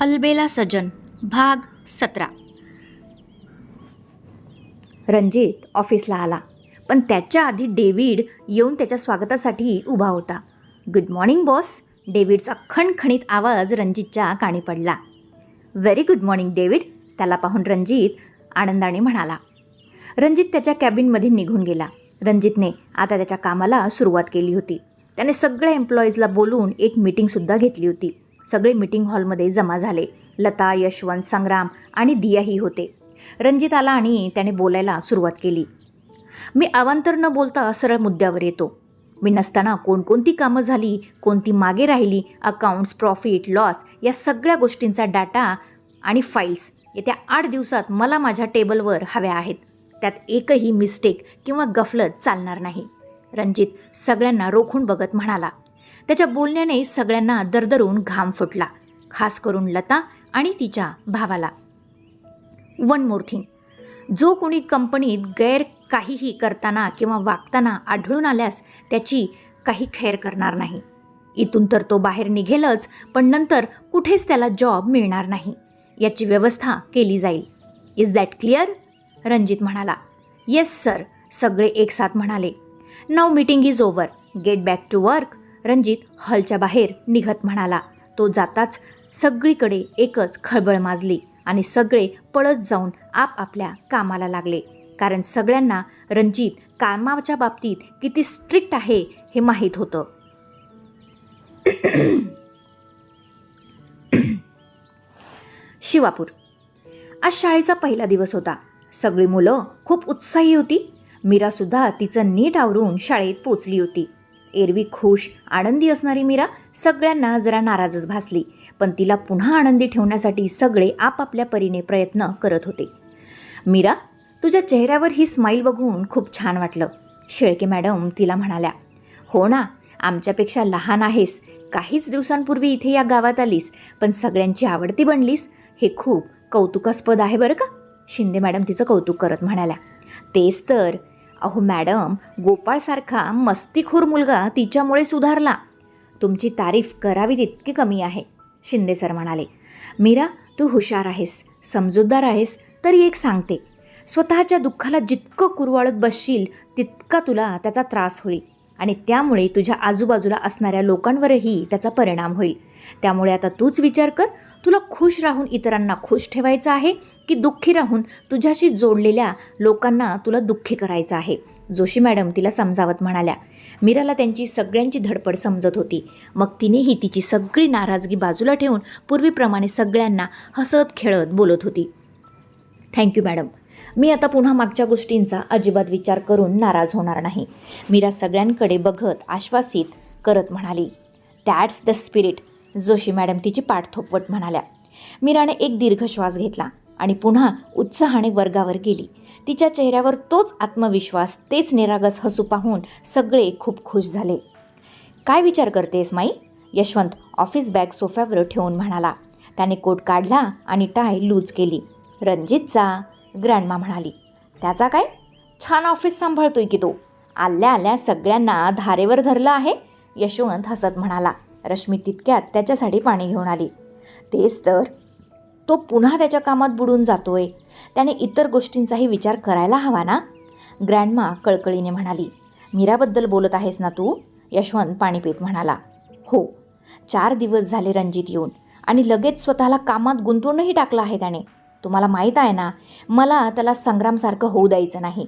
अलबेला सजन भाग सतरा. रणजित ऑफिसला आला पण त्याच्या आधी डेव्हिड येऊन त्याच्या स्वागतासाठी उभा होता. Good morning boss. डेव्हिडचा खणखणीत आवाज रणजितच्या काणी पडला. Very good morning David. त्याला पाहून रणजित आनंदाने म्हणाला. रणजित त्याच्या कॅबिनमध्ये निघून गेला. रणजितने आता त्याच्या कामाला सुरुवात केली होती. त्याने सगळ्या एम्प्लॉईजला बोलून एक मीटिंगसुद्धा घेतली होती. सगळे मीटिंग हॉलमध्ये जमा झाले. लता यशवंत संग्राम आणि दियाही होते. रणजित आला आणि त्याने बोलायला सुरुवात केली. मी अवांतर न बोलता सरळ मुद्द्यावर येतो. मी नसताना कोणकोणती कामं झाली कोणती मागे राहिली अकाउंट्स प्रॉफिट लॉस या सगळ्या गोष्टींचा डाटा आणि फाईल्स येत्या आठ दिवसात मला माझ्या टेबलवर हव्या आहेत. त्यात एकही मिस्टेक किंवा गफलत चालणार नाही. रणजित सगळ्यांना रोखून बघत म्हणाला. त्याच्या बोलण्याने सगळ्यांना दरदरून घाम फुटला खास करून लता आणि तिच्या भावाला. वन मोर थिंग जो कोणी कंपनीत गैर काहीही करताना किंवा वागताना आढळून आल्यास त्याची काही खैर करणार नाही. इथून तर तो बाहेर निघेलच पण नंतर कुठेच त्याला जॉब मिळणार नाही. याची व्यवस्था केली जाईल. इज दॅट क्लिअर रणजित म्हणाला. येस सर सगळे एकसाथ म्हणाले. Now meeting is over get back to work Ranjit हॉलच्या बाहेर निघत म्हणाला. तो जाताच सगळीकडे एकच खळबळ माजली आणि सगळे पळत जाऊन आपापल्या कामाला लागले. कारण सगळ्यांना रणजित कामाच्या बाबतीत किती स्ट्रिक्ट आहे हे माहीत होतं. शिवापूर. आज शाळेचा पहिला दिवस होता. सगळी मुलं खूप उत्साही होती. मीरासुद्धा तिचं नीट आवरून शाळेत पोचली होती. एरवी खुश आनंदी असणारी मीरा सगळ्यांना जरा नाराजच भासली. पण तिला पुन्हा आनंदी ठेवण्यासाठी सगळे आपापल्या परीने प्रयत्न करत होते. मीरा तुझ्या चेहऱ्यावर ही स्माईल बघून खूप छान वाटलं शेळके मॅडम तिला म्हणाल्या. हो ना आमच्यापेक्षा लहान आहेस. काहीच दिवसांपूर्वी इथे या गावात आलीस पण सगळ्यांची आवडती बनलीस. हे खूप कौतुकास्पद आहे बरं का? शिंदे मॅडम तिचं कौतुक करत म्हणाल्या. तेच तर. अहो मॅडम गोपाळसारखा मस्तीखोर मुलगा तिच्यामुळे सुधारला. तुमची तारीफ करावी तितकी कमी आहे शिंदे सर म्हणाले. मीरा तू हुशार आहेस समजूतदार आहेस तरी एक सांगते. स्वतःच्या दुःखाला जितकं कुरवाळत बसशील तितका तुला त्याचा त्रास होईल. आणि त्यामुळे तुझ्या आजूबाजूला असणाऱ्या लोकांवरही त्याचा परिणाम होईल. त्यामुळे आता तूच विचार कर तुला खुश राहून इतरांना खुश ठेवायचं आहे की दुःखी राहून तुझ्याशी जोडलेल्या लोकांना तुला दुःखी करायचं आहे? जोशी मॅडम तिला समजावत म्हणाल्या मीराला त्यांची सगळ्यांची धडपड समजत होती. मग तिनेही तिची सगळी नाराजगी बाजूला ठेवून पूर्वीप्रमाणे सगळ्यांना हसत खेळत बोलत होती. थँक्यू मॅडम मी आता पुन्हा मागच्या गोष्टींचा अजिबात विचार करून नाराज होणार नाही. मीरा सगळ्यांकडे बघत आश्वासित करत म्हणाली that's the spirit Joshi madam तिची पाठथोपवट म्हणाल्या. मीराने एक दीर्घ श्वास घेतला आणि पुन्हा उत्साहाने वर्गावर गेली. तिच्या चेहऱ्यावर तोच आत्मविश्वास तेच निरागस हसू पाहून सगळे खूप खुश झाले. काय विचार करतेस माई? यशवंत ऑफिस बॅग सोफ्यावर ठेवून म्हणाला. त्याने कोट काढला आणि टाय लूज केली. रणजितचा ग्रँडमा म्हणाली. त्याचा काय? छान ऑफिस सांभाळतोय की तो. आल्या आल्या सगळ्यांना धारेवर धरलं आहे यशवंत हसत म्हणाला. रश्मी तितक्यात त्याच्यासाठी पाणी घेऊन आली. तेच तर तो पुन्हा त्याच्या कामात बुडून जातोय. त्याने इतर गोष्टींचाही विचार करायला हवा ना? ग्रँडमा कळकळीने म्हणाली. मीराबद्दल बोलत आहेस ना तू? यशवंत पाणीपीत म्हणाला. हो. चार दिवस झाले रणजित येऊन आणि लगेच स्वतःला कामात गुंतवूनही टाकलं आहे त्याने. तुम्हाला माहीत आहे ना मला त्याला संग्रामसारखं होऊ द्यायचं नाही.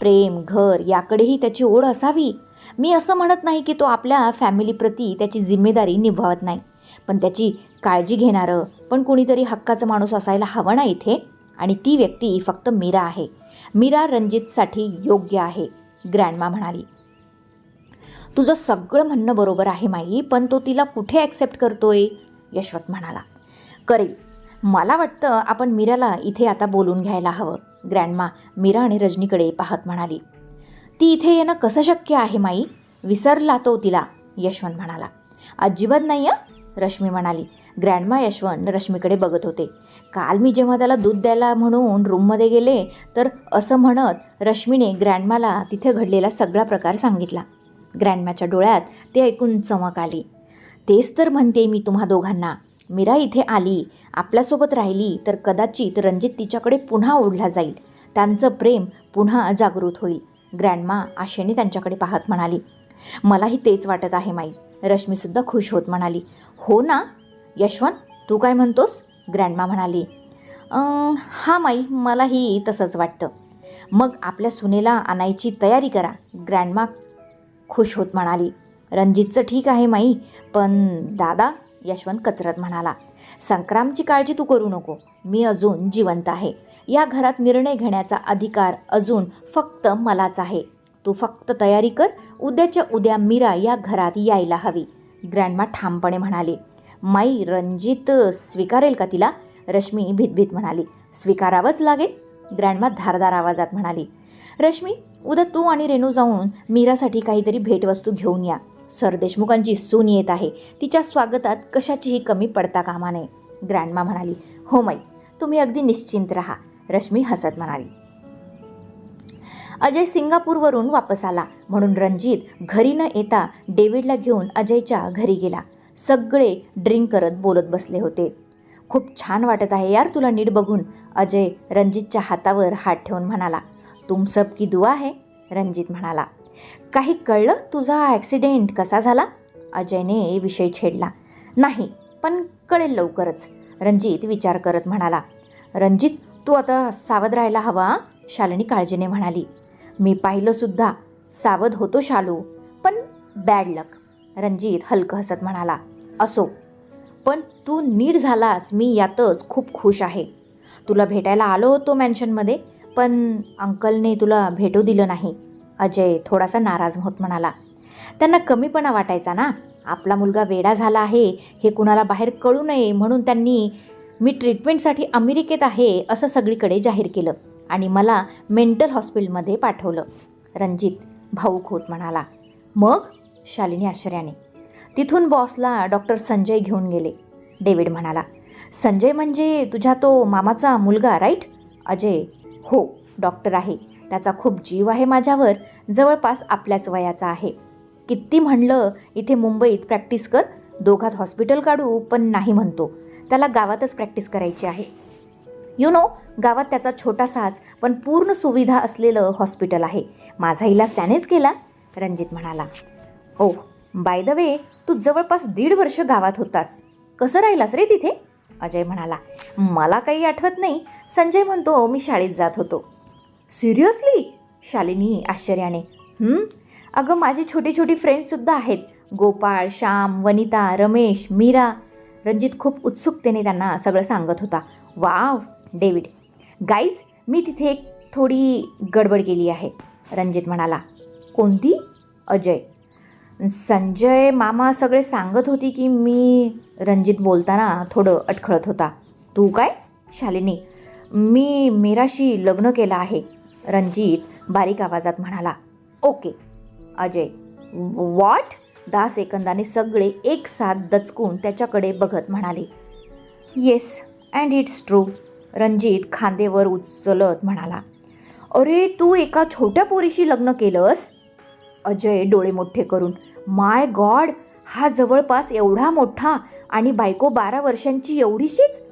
प्रेम घर याकडेही त्याची ओढ असावी. मी असं म्हणत नाही की तो आपल्या फॅमिलीप्रती त्याची जिम्मेदारी निभावत नाही. पण त्याची काळजी घेणारं पण कोणीतरी हक्काचं माणूस असायला हवं ना इथे? आणि ती व्यक्ती फक्त मीरा आहे. मीरा रणजितसाठी योग्य आहे ग्रँडमा म्हणाली. तुझं सगळं म्हणणं बरोबर आहे माई पण तो तिला कुठे ॲक्सेप्ट करतोय? यशवंत म्हणाला. करेल. मला वाटतं आपण मीराला इथे आता बोलून घ्यायला हवं ग्रँडमा मीरा आणि रजनीकडे पाहत म्हणाली. ती इथे येणं कसं शक्य आहे माई? विसरला तो तिला यशवंत म्हणाला. अजिबात नाही आहे रश्मी म्हणाली. ग्रँडमा यशवंत रश्मीकडे बघत होते. काल मी जेव्हा त्याला दूध द्यायला म्हणून रूममध्ये गेले तर असं म्हणत रश्मीने ग्रँडमाला तिथे घडलेला सगळा प्रकार सांगितला. ग्रँडमाच्या डोळ्यात ते ऐकून चमक आली. तेच तर म्हणते मी तुम्हा दोघांना. मीरा इथे आली. आपल्यासोबत राहिली तर कदाचित रणजित तिच्याकडे पुन्हा ओढला जाईल. त्यांचं प्रेम पुन्हा जागृत होईल. ग्रँडमा आशेने त्यांच्याकडे पाहत म्हणाली मलाही तेच वाटत आहे माई. रश्मीसुद्धा खुश होत म्हणाली हो ना? यशवंत तू काय म्हणतोस? ग्रँडमा म्हणाली हा माई मलाही तसंच वाटतं. मग आपल्या सुनेला आणायची तयारी करा. ग्रँडमा खुश होत म्हणाली रणजितचं ठीक आहे माई पण दादा यशवंत कचरत म्हणाला संक्रामची काळजी तू करू नको. मी अजून जिवंत आहे. या घरात निर्णय घेण्याचा अधिकार अजून फक्त मलाच आहे. तू फक्त तयारी कर उद्याच्या उद्या मीरा या घरात यायला हवी. ग्रँडमा ठामपणे म्हणाले. माई रणजित स्वीकारेल का तिला? रश्मी भीतभीत म्हणाली. स्वीकारावंच लागेल? ग्रँडमा धारदार आवाजात म्हणाली. रश्मी उद्या तू आणि रेणू जाऊन मीरासाठी काहीतरी भेटवस्तू घेऊन या. सर देशमुखांची सून येत आहे. तिच्या स्वागतात कशाचीही कमी पडता कामा नये. ग्रँडमा म्हणाली. हो माई तुम्ही अगदी निश्चिंत राहा. रश्मी हसत म्हणाली. अजय सिंगापूरवरून वापस आला. म्हणून रणजित घरी न येता डेव्हिडला घेऊन अजयच्या घरी गेला. सगळे ड्रिंक करत बोलत बसले होते. खूप छान वाटत आहे यार तुला नीट बघून अजय रणजितच्या हातावर हात ठेवून म्हणाला. तुम सब की दुआ आहे रणजित म्हणाला. काही कळलं तुझा ॲक्सिडेंट कसा झाला? अजयने विषय छेडला. नाही पण कळेल लवकरच रणजित विचार करत म्हणाला. रणजित तू आता सावध राहायला हवा शालिनी काळजीने म्हणाली. मी पाहिलं सुद्धा सावध होतो शालू पण बॅड लक रणजित हलकं हसत म्हणाला. असो पण तू नीट झालास मी यातच खूप खुश आहे. तुला भेटायला आलो होतो मॅन्शनमध्ये पण अंकलने तुला भेटू दिलं नाही. अजय थोडासा नाराज होत म्हणाला. त्यांना कमीपणा वाटायचा ना? आपला मुलगा वेडा झाला आहे हे कुणाला बाहेर कळू नये म्हणून त्यांनी मी ट्रीटमेंटसाठी अमेरिकेत आहे असं सगळीकडे जाहीर केलं आणि मला मेंटल हॉस्पिटलमध्ये पाठवलं. रणजित भाऊक होत म्हणाला मग? शालिनी आश्चर्याने. तिथून बॉसला डॉक्टर संजय घेऊन गेले. डेव्हिड म्हणाला संजय म्हणजे तुझ्या तो मामाचा मुलगा राईट अजय हो डॉक्टर आहे. त्याचा खूप जीव आहे माझ्यावर. जवळपास आपल्याच वयाचा आहे. किती म्हणलं इथे मुंबईत प्रॅक्टिस कर. दोघात हॉस्पिटल काढू पण नाही म्हणतो. त्याला गावातच प्रॅक्टिस करायची आहे. यु नो गावात त्याचा छोटासाच पण पूर्ण सुविधा असलेलं हॉस्पिटल आहे. माझा इलाज त्यानेच केला रणजित म्हणाला. ओ बाय द वे तू जवळपास दीड वर्ष गावात होतास. कसं राहिलास रे तिथे? अजय म्हणाला. मला काही आठवत नाही. संजय म्हणतो मी शाळेत जात होतो. सिरियसली शालिनी आश्चर्याने. अगं माझी छोटी छोटी फ्रेंड्ससुद्धा आहेत. गोपाळ श्याम वनिता रमेश मीरा. रणजित खूप उत्सुकतेने त्यांना सगळं सांगत होता. Wow David. गाईज मी तिथे एक थोडी गडबड केली आहे रणजित म्हणाला. कोणती? अजय. संजय मामा सगळे सांगत होती की मी रणजित बोलताना थोडं अटखळत होता. तू काय? शालिनी मी मीराशी लग्न केलं आहे रणजित बारीक आवाजात म्हणाला. ओके अजय. वॉट दहा सेकंदाने सगळे एक साथ दचकून त्याच्याकडे बघत म्हणाले yes and it's true Ranjit खांदेवर उचलत म्हणाला. अरे तू एका छोट्या पोरीशी लग्न केलंस? अजय डोळे मोठे करून माय गॉड हा जवळपास एवढा मोठा आणि बायको बारा वर्षांची एवढीशीच?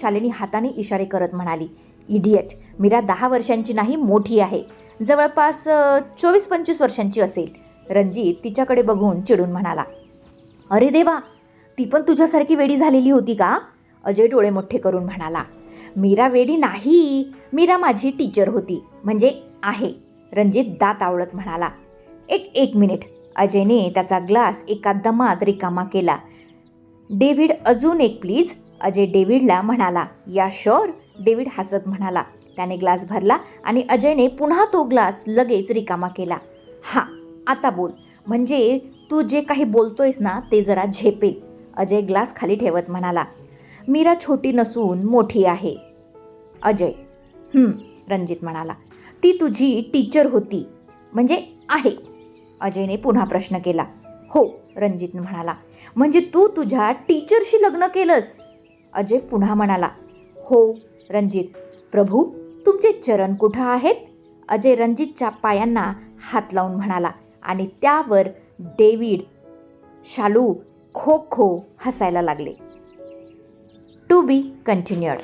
शालिनी हाताने इशारे करत म्हणाली इडियट मीरा दहा वर्षांची नाही मोठी आहे. जवळपास चोवीस पंचवीस वर्षांची असेल. रणजित तिच्याकडे बघून चिडून म्हणाला अरे देवा ती पण तुझ्यासारखी वेडी झालेली होती का? अजय डोळे मोठे करून म्हणाला मीरा वेडी नाही मीरा माझी टीचर होती म्हणजे आहे. रणजित दात आवळत म्हणाला एक एक मिनिट. अजयने त्याचा ग्लास एका दमात रिकामा केला. डेव्हिड अजून एक प्लीज अजय डेव्हिडला म्हणाला या शोर डेव्हिड हसत म्हणाला त्याने ग्लास भरला आणि अजयने पुन्हा तो ग्लास लगेच रिकामा केला. हा आता बोल. म्हणजे तू जे काही बोलतोयस ना ते जरा झेपेल. अजय ग्लास खाली ठेवत म्हणाला. मीरा छोटी नसून मोठी आहे. अजय. रणजित म्हणाला. ती तुझी टीचर होती. म्हणजे आहे. अजयने पुन्हा प्रश्न केला. हो रणजित म्हणाला. म्हणजे तू तुझ्या टीचरशी लग्न केलंस? अजय पुन्हा म्हणाला. हो रणजित. प्रभू तुमचे चरण कुठं आहेत? अजय रणजितच्या पायांना हात लावून म्हणाला. आणि त्यावर डेव्हिड शालू खो खो हसायला लागले. To be कंटिन्युअड